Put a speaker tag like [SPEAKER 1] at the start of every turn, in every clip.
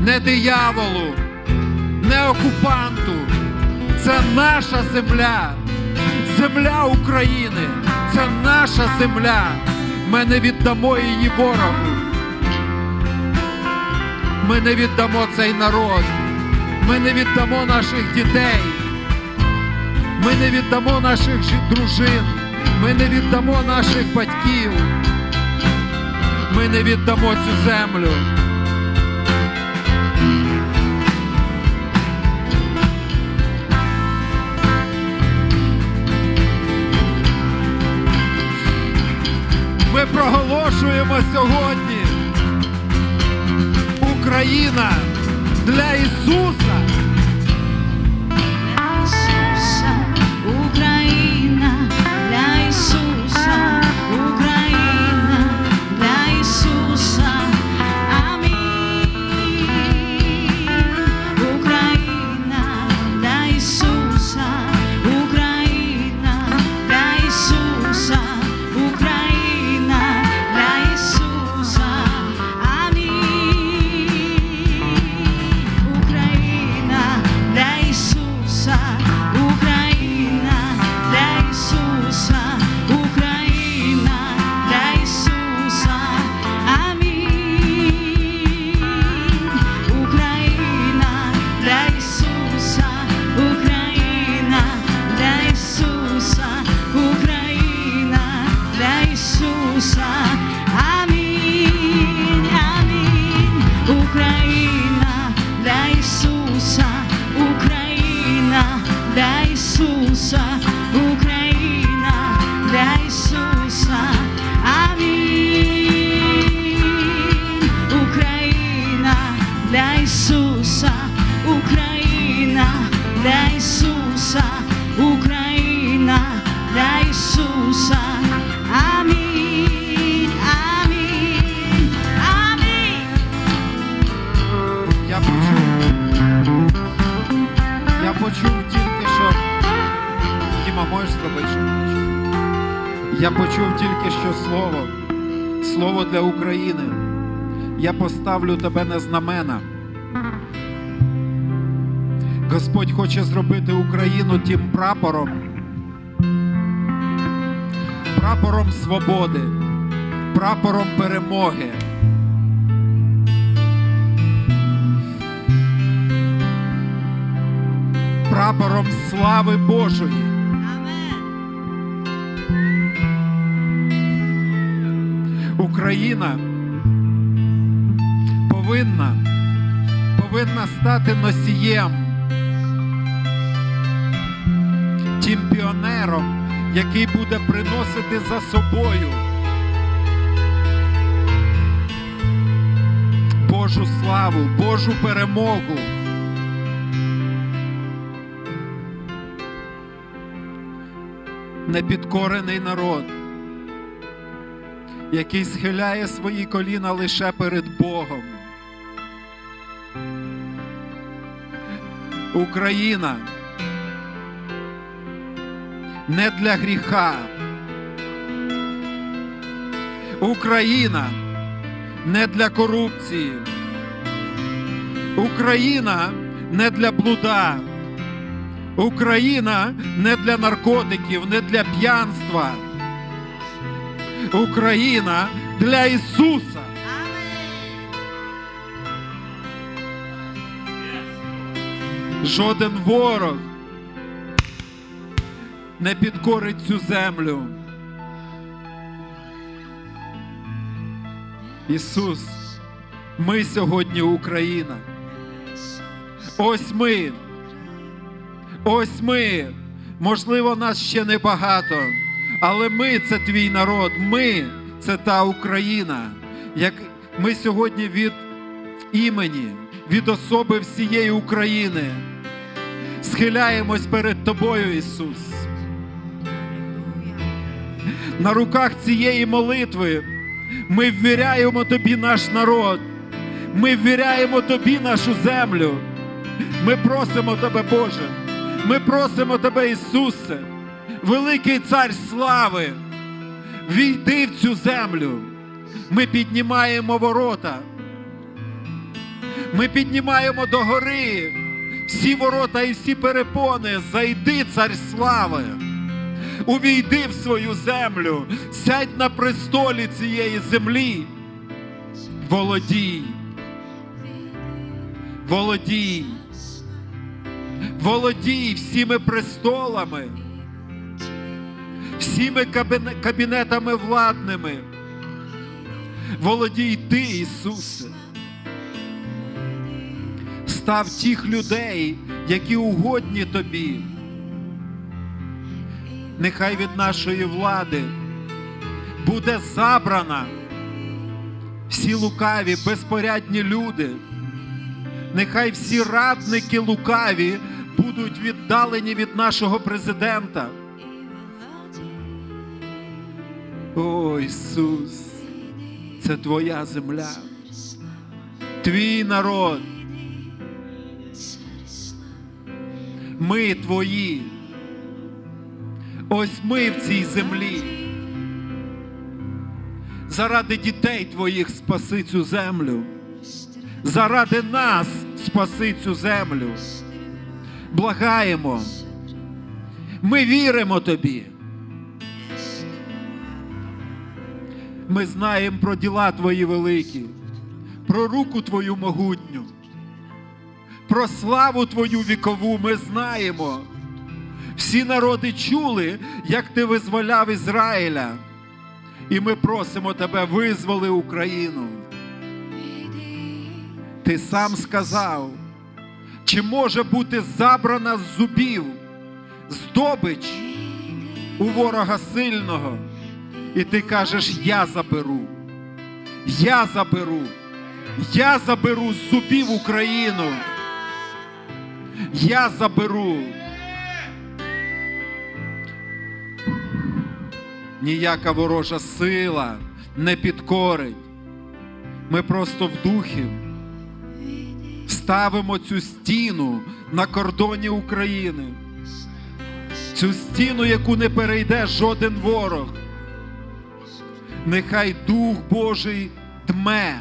[SPEAKER 1] не дияволу, не окупанту. Це наша земля, земля України, це наша земля. Ми не віддамо її ворогу. Ми не віддамо цей народ. Ми не віддамо наших дітей. Ми не віддамо наших дружин. Ми не віддамо наших батьків. Ми не віддамо цю землю. Ми проголошуємо сьогодні Україна для Ісуса.
[SPEAKER 2] Ісуса,
[SPEAKER 1] Я почув тільки що слово. Слово для України. Я поставлю тебе на знамена. Господь хоче зробити Україну тим прапором. Прапором свободи, прапором перемоги. прапором слави Божої. Україна повинна, повинна стати носієм, тим піонером, який буде приносити за собою Божу славу, Божу перемогу. Непідкорений народ, який схиляє свої коліна лише перед Богом. Україна не для гріха. Україна не для корупції. Україна не для блуда. Україна не для наркотиків, не для п'янства. Україна для Ісуса. Жоден ворог не підкорить цю землю. Ісус, ми сьогодні Україна. Ось ми. Ось ми. Можливо, нас ще небагато, але ми це твій народ. Ми це та Україна. Як ми сьогодні від імені, від особи всієї України схиляємось перед тобою, Ісус. На руках цієї молитви ми ввіряємо тобі наш народ. Ми ввіряємо тобі нашу землю. Ми просимо тебе, Боже. Ми просимо тебе, Ісусе, великий цар слави, війди в цю землю. Ми піднімаємо ворота. Ми піднімаємо до гори всі ворота і всі перепони. Зайди, цар слави. Увійди в свою землю, сядь на престолі цієї землі. Володій. Володій. Володій всіми престолами, всіми кабінетами владними. Володій ти, Ісусе. Став тих людей, які угодні тобі. Нехай від нашої влади буде забрана всі лукаві, безпорядні люди. Нехай всі радники лукаві будуть віддалені від нашого президента. О, Ісус, це Твоя земля, Твій народ. Ми Твої. Ось ми в цій землі. Заради дітей Твоїх спаси цю землю. Заради нас спаси цю землю. Благаємо. Ми віримо Тобі. Ми знаємо про діла Твої великі, про руку Твою могутню, про славу Твою вікову ми знаємо. Всі народи чули, як ти визволяв Ізраїля. І ми просимо тебе, визволи Україну. Ти сам сказав, чи може бути забрана з зубів здобич у ворога сильного? І ти кажеш, я заберу, я заберу, я заберу з зубів Україну. Я заберу. Ніяка ворожа сила не підкорить. Ми просто в духі ставимо цю стіну на кордоні України. Цю стіну, яку не перейде жоден ворог. Нехай Дух Божий дме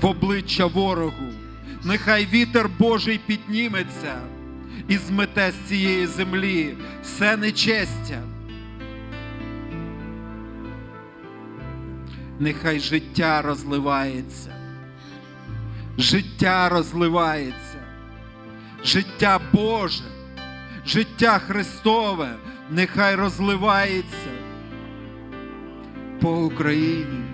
[SPEAKER 1] в обличчя ворогу. Нехай вітер Божий підніметься і змете з цієї землі все нечестя. Нехай життя розливається. Життя розливається. Життя Боже, життя Христове, нехай розливається по Україні,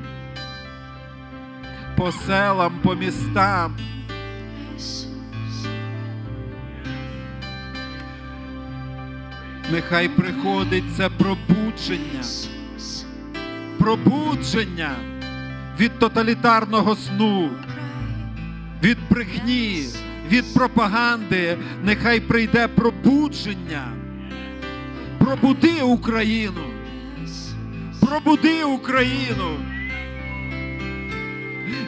[SPEAKER 1] по селам, по містам. Нехай приходить це пробудження, пробудження від тоталітарного сну, від брехні, від пропаганди. Нехай прийде пробудження. Пробуди Україну. Пробуди Україну.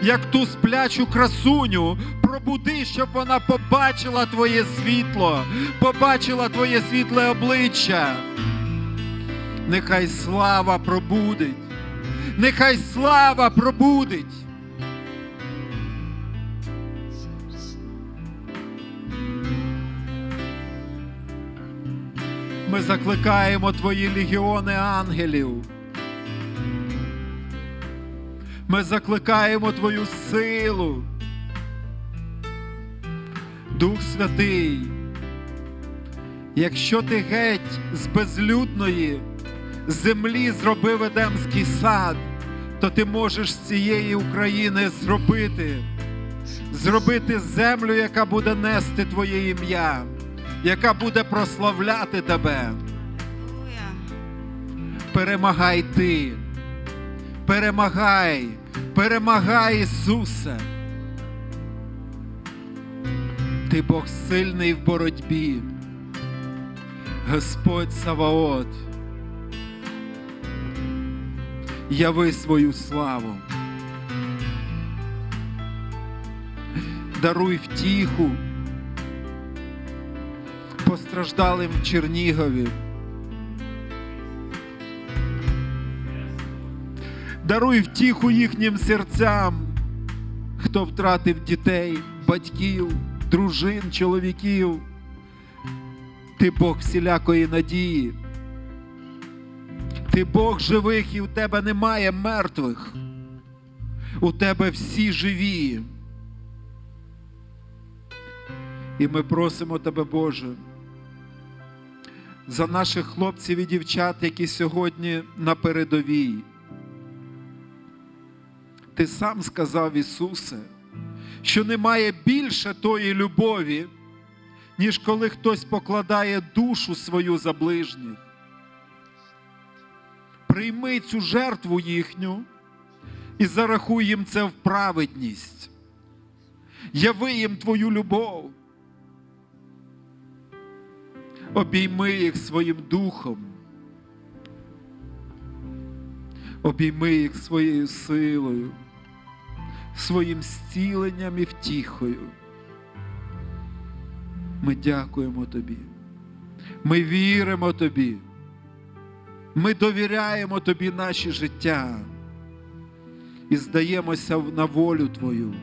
[SPEAKER 1] Як ту сплячу красуню, пробуди, щоб вона побачила твоє світло, побачила твоє світле обличчя. Нехай слава пробудить, нехай слава пробудить. Ми закликаємо твої легіони ангелів. Ми закликаємо Твою силу. Дух Святий, якщо ти геть з безлюдної землі зробив Едемський сад, то ти можеш з цієї України зробити, зробити землю, яка буде нести Твоє ім'я, яка буде прославляти тебе. Перемагай ти. Перемагай, перемагай Ісусе. Ти Бог сильний в боротьбі. Господь Саваот. Яви свою славу. Даруй втіху постраждалим в Чернігові. Даруй втіху їхнім серцям, хто втратив дітей, батьків, дружин, чоловіків. Ти Бог всілякої надії. Ти Бог живих і у тебе немає мертвих. У тебе всі живі. І ми просимо тебе, Боже, за наших хлопців і дівчат, які сьогодні на передовій. Ти сам сказав, Ісусе, що немає більше тої любові, ніж коли хтось покладає душу свою за ближніх. Прийми цю жертву їхню і зарахуй їм це в праведність. Яви їм твою любов. Обійми їх своїм духом. Обійми їх своєю силою, своїм зціленням і втіхою. Ми дякуємо Тобі. Ми віримо Тобі. Ми довіряємо Тобі наші життя і здаємося на волю Твою.